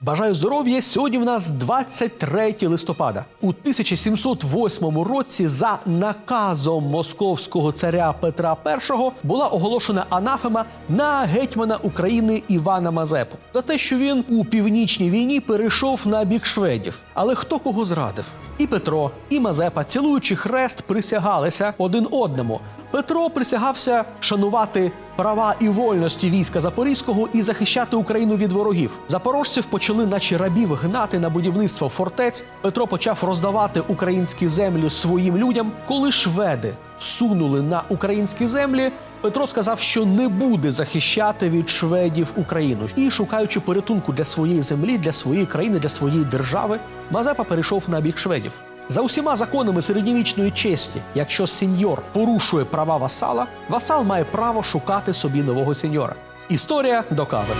Бажаю здоров'я! Сьогодні в нас 23 листопада. У 1708 році за наказом московського царя Петра І була оголошена анафема на гетьмана України Івана Мазепу за те, що він у північній війні перейшов на бік шведів. Але хто кого зрадив? І Петро, і Мазепа, цілуючи хрест, присягалися один одному. Петро присягався шанувати права і вольності війська Запорізького і захищати Україну від ворогів. Запорожців почали, наче рабів, гнати на будівництво фортець. Петро почав роздавати українські землі своїм людям. Коли шведи сунули на українські землі, Петро сказав, що не буде захищати від шведів Україну. І шукаючи порятунку для своєї землі, для своєї країни, для своєї держави, Мазепа перейшов на бік шведів. За усіма законами середньовічної честі, якщо сеньор порушує права васала, васал має право шукати собі нового сеньора. Історія до кави.